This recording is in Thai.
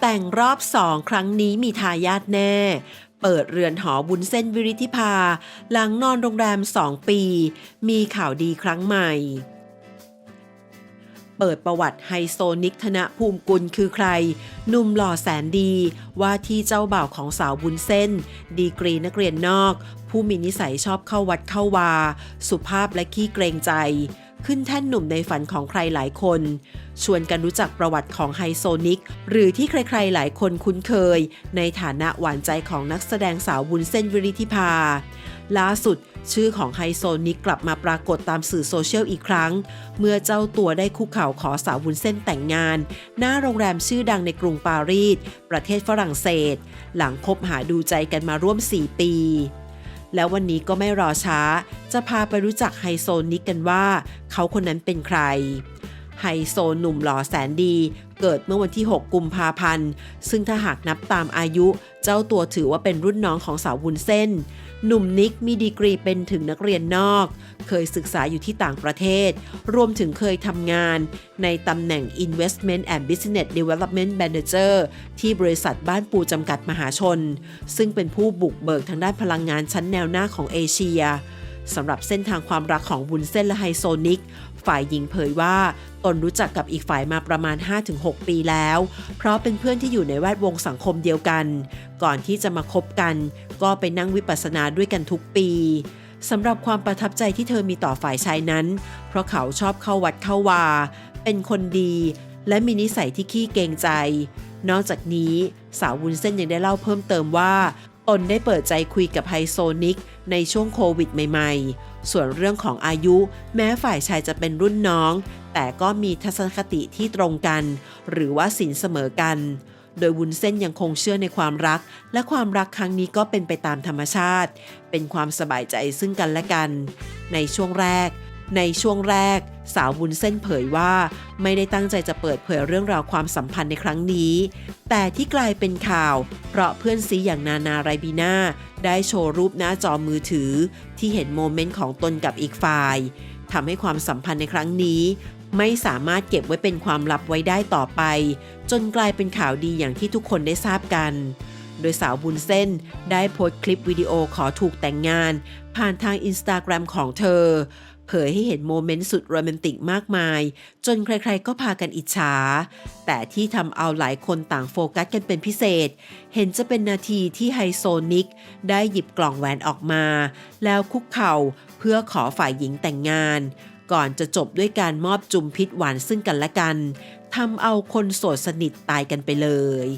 แต่งรอบสองครั้งนี้มีทายาทแน่ เปิดเรือนหอบุญเส้นวิริธิภา หลังนอนโรงแรมสองปี มีข่าวดีครั้งใหม่ เปิดประวัติไฮโซนิกธนภูมิกุลคือใคร หนุ่มหล่อแสนดีว่าที่เจ้าบ่าวของสาวบุญเส้น ดีกรีนักเรียนนอก ผู้มีนิสัยชอบเข้าวัดเข้าวา สุภาพและขี้เกรงใจ ขึ้นแท่นหนุ่มในฝันของใครหลายคน ชวนกันรู้จักประวัติของไฮโซนิก หรือที่ใครๆหลายคนคุ้นเคย ในฐานะหวานใจของนักแสดงสาววุ้นเส้นวิริธิภาล่าสุดชื่อของไฮโซนิกกลับมาปรากฏตามสื่อโซเชียลอีกครั้ง เมื่อเจ้าตัวได้คุกเข่าขอสาววุ้นเส้นแต่งงาน หน้าโรงแรมชื่อดังในกรุงปารีส ประเทศฝรั่งเศส หลังคบหาดูใจกันมาร่วม 4 ปี แล้ววันนี้ก็ไม่รอช้า จะพาไปรู้จักไฮโซนิกกันว่า เขาคนนั้นเป็นใคร ไฮโซหนุ่มหล่อแสนดี เกิดเมื่อวันที่ 6 กุมภาพันธ์ ซึ่งถ้าหากนับตามอายุ เจ้าตัวถือว่าเป็นรุ่นน้องของสาววุ้นเส้น หนุ่มนิกมีดีกรีเป็นถึงนักเรียนนอก เคยศึกษาอยู่ที่ต่างประเทศ รวมถึงเคยทำงาน ในตำแหน่ง Investment and Business Development Manager ที่บริษัทบ้านปูจำกัดมหาชน ซึ่งเป็นผู้บุกเบิกทางด้านพลังงานชั้นแนวหน้าของเอเชีย สำหรับเส้นทางความรักของวุ้นเส้นและไฮโซนิก ฝ่ายหญิงเผยว่าตนรู้จักกับอีกฝ่ายมาประมาณ 5-6 ปีแล้ว เพราะเป็นเพื่อนที่อยู่ในแวดวงสังคมเดียวกัน ก่อนที่จะมาคบกัน ก็ไปนั่งวิปัสสนาด้วยกันทุกปีสำหรับความประทับใจที่เธอมีต่อฝ่ายชายนั้น เพราะเขาชอบเข้าวัดเข้าวา เป็นคนดี และมีนิสัยที่ขี้เกรงใจ นอกจากนี้สาววุ้นเส้นยังได้เล่าเพิ่มเติมว่า ตนได้เปิดใจคุยกับไฮโซนิกในช่วงโควิดใหม่ๆ ส่วนเรื่องของอายุ แม้ฝ่ายชายจะเป็นรุ่นน้อง แต่ก็มีทัศนคติที่ตรงกัน หรือว่าสินเสมอกัน โดยวุ้นเส้นยังคงเชื่อในความรัก และความรักครั้งนี้ก็เป็นไปตามธรรมชาติ เป็นความสบายใจซึ่งกันและกัน ในช่วงแรก ในช่วงแรก สาววุ้นเส้นเผยว่า ไม่ได้ตั้งใจจะเปิดเผยเรื่องราวความสัมพันธ์ในครั้งนี้ แต่ที่กลายเป็นข่าว เพราะเพื่อนซีอย่างนานาไรบีนาได้โชว์รูปหน้าจอมือถือ ที่เห็นโมเมนต์ของตนกับอีกฝ่ายทำให้ความสัมพันธ์ในครั้งนี้ ไม่สามารถเก็บไว้เป็นความลับไว้ได้ต่อไป จนกลายเป็นข่าวดีอย่างที่ทุกคนได้ทราบกันโดยสาวบุญเส้นได้โพสต์คลิปวิดีโอขอถูกแต่งงาน ผ่านทางอินสตาแกรมของเธอ เผยให้เห็นโมเมนต์สุดโรแมนติกมากมาย จนใครๆก็พากันอิจฉา แต่ที่ทำเอาหลายคนต่างโฟกัสกันเป็นพิเศษ เห็นจะเป็นนาทีที่ไฮโซนิก ได้หยิบกล่องแหวนออกมา แล้วคุกเข่าเพื่อขอฝ่ายหญิงแต่งงาน ก่อนจะจบด้วยการมอบจุมพิษหวานซึ่งกันและกันทำเอาคนโสดสนิทตายกันไปเลย